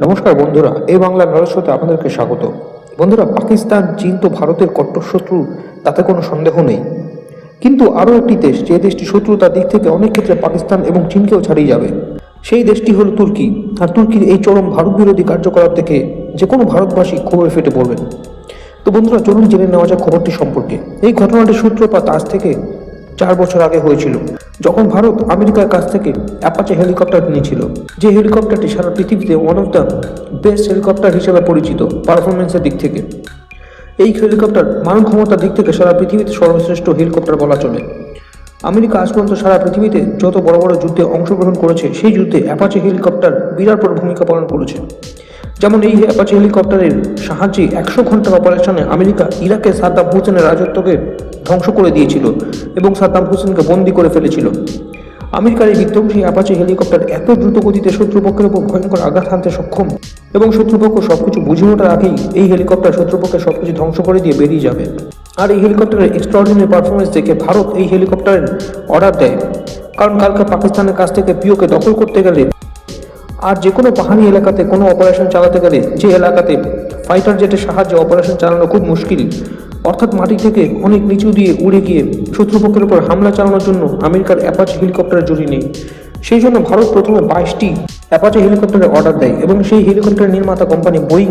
নমস্কার বন্ধুরা এই বাংলার নরস্বতে আপনাদেরকে স্বাগত। বন্ধুরা, পাকিস্তান, চীন তো ভারতের কট্টর শত্রু, তাতে কোনো সন্দেহ নেই। কিন্তু আরও একটি দেশ, যে দেশটি শত্রুতার দিক থেকে অনেক ক্ষেত্রে পাকিস্তান এবং চীনকেও ছাড়িয়ে যাবে, সেই দেশটি হল তুর্কি। আর তুর্কির এই চরম ভারত বিরোধী কার্যকলাপ থেকে যে কোনো ভারতবাসী ক্ষোভে ফেটে পড়বেন। তো বন্ধুরা, চলুন জেনে নেওয়া যাক খবরটি সম্পর্কে। এই ঘটনাটির সূত্রপাত আজ থেকে চার বছর আগে হয়েছিল, যখন ভারত আমেরিকার কাছ থেকে অ্যাপাচে হেলিকপ্টার নিয়েছিল। যে হেলিকপ্টারটি সারা পৃথিবীতে one of the best helicopter হিসেবে পরিচিত পারফরমেন্সের দিক থেকে। এই হেলিকপ্টার মানব ক্ষমতার দিক থেকে সারা পৃথিবীতে সর্বশ্রেষ্ঠ হেলিকপ্টার বলা চলে। আমেরিকা আজ পর্যন্ত সারা পৃথিবীতে যত বড় বড় যুদ্ধে অংশগ্রহণ করেছে, সেই যুদ্ধে অ্যাপাচে হেলিকপ্টার বিরাট বড় ভূমিকা পালন করেছে। যেমন এই অ্যাপাচে হেলিকপ্টারের সাহায্যে একশো ঘণ্টার অপারেশনে আমেরিকা ইরাকে সাদ্দাম হুসেনের রাজত্বকে ধ্বংস করে দিয়েছিল এবং সাদ্দাম হুসেনকে বন্দি করে ফেলেছিল। আমেরিকার এই বিধ্বংসী অ্যাপাচে হেলিকপ্টার এত দ্রুত গতিতে শত্রুপক্ষের উপর ভয়ঙ্কর আঘাত হানতে সক্ষম এবং শত্রুপক্ষ সবকিছু বুঝে ওঠার আগেই এই হেলিকপ্টার শত্রুপক্ষের সবকিছু ধ্বংস করে দিয়ে বেরিয়ে যাবে। আর এই হেলিকপ্টারের এক্সট্রাঅর্ডিনারি পারফরমেন্স দেখে ভারত এই হেলিকপ্টারের অর্ডার দেয়। কারণ কালকে পাকিস্তানের কাছ থেকে পিওকে দখল করতে গেলে আর যে কোনো পাহাড়ি এলাকাতে কোনো অপারেশন চালাতে গেলে যে এলাকাতে ফাইটার জেটের সাহায্যে অপারেশন চালানো খুব মুশকিল। অর্থাৎ মাটি থেকে অনেক নিচু দিয়ে উড়ে গিয়ে শত্রুপক্ষের উপর হামলা চালানোর জন্য আমেরিকার অ্যাপাচ হেলিকপ্টারের জরুরি নেই। সেই জন্য ভারত প্রথমে বাইশটি অ্যাপাচে হেলিকপ্টারের অর্ডার দেয় এবং সেই হেলিকপ্টার নির্মাতা কোম্পানি বোয়িং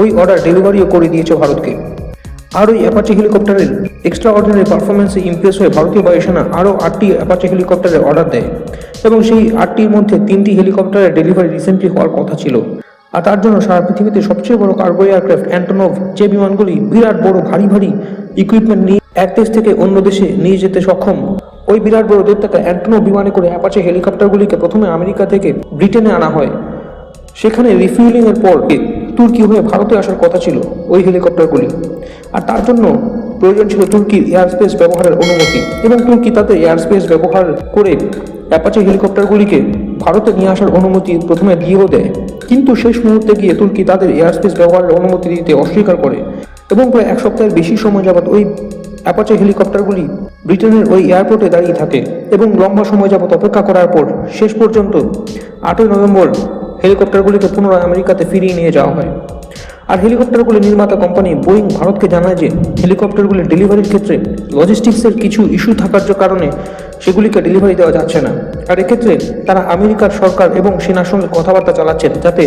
ওই অর্ডার ডেলিভারিও করে দিয়েছে ভারতকে। আর ওই অ্যাপাচে হেলিকপ্টারের এক্সট্রা অর্ডিনারি পারফরমেন্সে ইমপ্রেস হয়ে ভারতীয় বায়ুসেনা আরও আটটি অ্যাপাচি হেলিকপ্টারের অর্ডার দেয়। এবং সেই আটটির মধ্যে তিনটি হেলিকপ্টারের ডেলিভারি রিসেন্টলি হওয়ার কথা ছিল। আর তার জন্য সারা পৃথিবীতে সবচেয়ে বড় কার্গো এয়ারক্রাফট অ্যান্টনভ যে বিমানগুলি বিরাট বড় ভারী ভারী ইকুইপমেন্ট নিয়ে এক দেশ থেকে অন্য দেশে নিয়ে যেতে সক্ষম, ওই বিরাট বড় দৈত্যাকা অ্যান্টনভ বিমানে করে অ্যাপাচে হেলিকপ্টারগুলিকে প্রথমে আমেরিকা থেকে ব্রিটেনে আনা হয়। সেখানে রিফিউলিং এর পর তুর্কি হয়ে ভারতে আসার কথা ছিল ওই হেলিকপ্টারগুলি আর তার জন্য প্রয়োজন ছিল তুর্কির এয়ার স্পেস ব্যবহারের অনুমতি এবং তুর্কি তাতে এয়ার স্পেস ব্যবহার করে অ্যাপাচে হেলিকপ্টারগুলিকে ভারতে নিয়ে আসার অনুমতি প্রথমে দিয়েও দেয়। কিন্তু শেষ মুহূর্তে গিয়ে তুর্কি তাদের এয়ার স্পেস ব্যবহারের অনুমতি দিতে অস্বীকার করে এবং প্রায় এক সপ্তাহের বেশি সময় যাবত ওই অ্যাপাচে হেলিকপ্টারগুলি ব্রিটেনের ওই এয়ারপোর্টে দাঁড়িয়ে থাকে এবং লম্বা সময় যাবত অপেক্ষা করার পর শেষ পর্যন্ত আটই নভেম্বর হেলিকপ্টারগুলিকে পুনরায় আমেরিকাতে ফিরিয়ে নিয়ে যাওয়া হয়। আর হেলিকপ্টারগুলি নির্মাতা কোম্পানি বোয়িং ভারতকে জানায় যে, হেলিকপ্টারগুলি ডেলিভারির ক্ষেত্রে লজিস্টিক্সের কিছু ইস্যু থাকার কারণে সেগুলিকে ডেলিভারি দেওয়া যাচ্ছে না। আর এক্ষেত্রে তারা আমেরিকার সরকার এবং সেনার সঙ্গে কথাবার্তা চালাচ্ছেন যাতে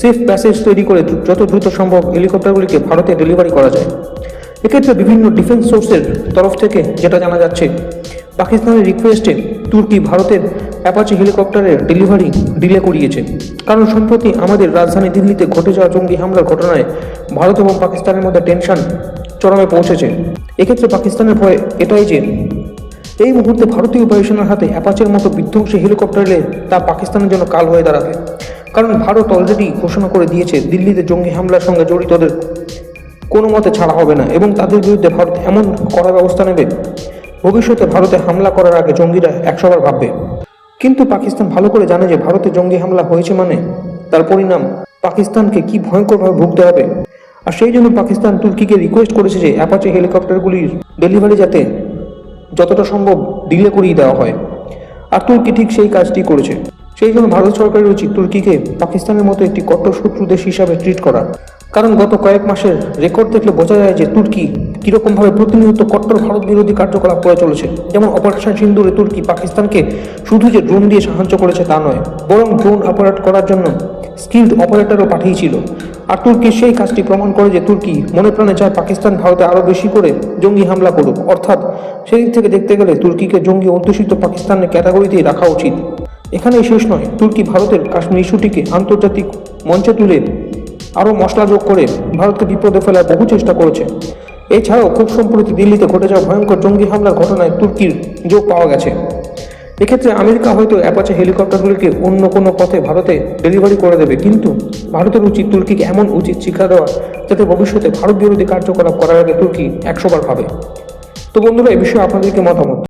সেফ প্যাসেজ তৈরি করে যত দ্রুত সম্ভব হেলিকপ্টারগুলিকে ভারতে ডেলিভারি করা যায়। এক্ষেত্রে বিভিন্ন ডিফেন্স সোর্সের তরফ থেকে যেটা জানা যাচ্ছে, পাকিস্তানের রিকোয়েস্টে তুর্কি ভারতের অ্যাপাচি হেলিকপ্টারের ডেলিভারি ডিলে করিয়েছে। কারণ সম্প্রতি আমাদের রাজধানী দিল্লিতে ঘটে যাওয়া জঙ্গি হামলার ঘটনায় ভারত এবং পাকিস্তানের মধ্যে টেনশন চরমে পৌঁছেছে। এক্ষেত্রে পাকিস্তানের ভয় এটাই যে, এই মুহূর্তে ভারতীয় বায়ুসেনার হাতে অ্যাপাচের মতো বিধ্বংসী হেলিকপ্টার এলে তা পাকিস্তানের জন্য কাল হয়ে দাঁড়াবে। কারণ ভারত অলরেডি ঘোষণা করে দিয়েছে দিল্লিতে জঙ্গি হামলার সঙ্গে জড়িতদের কোনো মতে ছাড়া হবে না এবং তাদের বিরুদ্ধে ভারত এমন কড়া ব্যবস্থা নেবে। ভবিষ্যতে ভারতে হামলা করার আগে জঙ্গিরা একশোবার ভাববে। কিন্তু পাকিস্তান ভালো করে জানে যে ভারতে জঙ্গি হামলা হয়েছে মানে? তার পরিণাম, পাকিস্তানকে কি ভয়ঙ্করভাবে ভুগতে হবে? আর সেই জন্য পাকিস্তান তুর্কিকে রিকোয়েস্ট করেছে যে অ্যাপাচে হেলিকপ্টারগুলির ডেলিভারি যাতে যতটা সম্ভব ডিলে করিয়ে দেওয়া হয়। আর তুর্কি ঠিক সেই কাজটি করেছে। সেই জন্য ভারত সরকারের উচিত তুর্কিকে পাকিস্তানের মতো একটি কট্টর শত্রু দেশ হিসাবে ট্রিট করা। কারণ গত কয়েক মাসের রেকর্ড দেখলে বোঝা যায় যে তুর্কি কীরকমভাবে প্রতিনিয়ত কট্টর ভারত বিরোধী কার্যকলাপ করে চলেছে। যেমন অপারেশন সিন্দুরে তুর্কি পাকিস্তানকে শুধু যে ড্রোন দিয়ে সাহায্য করেছে তা নয়, বরং ড্রোন অপারেট করার জন্য স্কিল্ড অপারেটরও পাঠিয়েছিল। আর তুর্কি সেই কাজটি প্রমাণ করে যে তুর্কি মনে প্রাণে চায় পাকিস্তান ভারতে আরও বেশি করে জঙ্গি হামলা করুক। অর্থাৎ সেই দিক থেকে দেখতে গেলে তুর্কিকে জঙ্গি অধ্যুষিত পাকিস্তানের ক্যাটাগরিতেই রাখা উচিত। এখানেই শেষ নয়, তুর্কি ভারতের কাশ্মীর ইস্যুটিকে আন্তর্জাতিক মঞ্চে তুলে আরও মশলা যোগ করে ভারতকে বিপদে ফেলার বহু চেষ্টা করেছে। এছাড়াও খুব সম্প্রতি দিল্লিতে ঘটে যাওয়া ভয়ঙ্কর জঙ্গি হামলার ঘটনায় তুর্কির যোগ পাওয়া গেছে। এক্ষেত্রে আমেরিকা হয়তো অ্যাপাচে হেলিকপ্টারগুলিকে অন্য কোনো পথে ভারতে ডেলিভারি করে দেবে, কিন্তু ভারতের উচিত তুর্কিকে এমন উচিত শিক্ষা দেওয়া যাতে ভবিষ্যতে ভারত বিরোধী কার্যকলাপ করার আগে তুর্কি একশোবার ভাবে। তো বন্ধুরা, এ বিষয়ে আপনাদেরকে মতামত।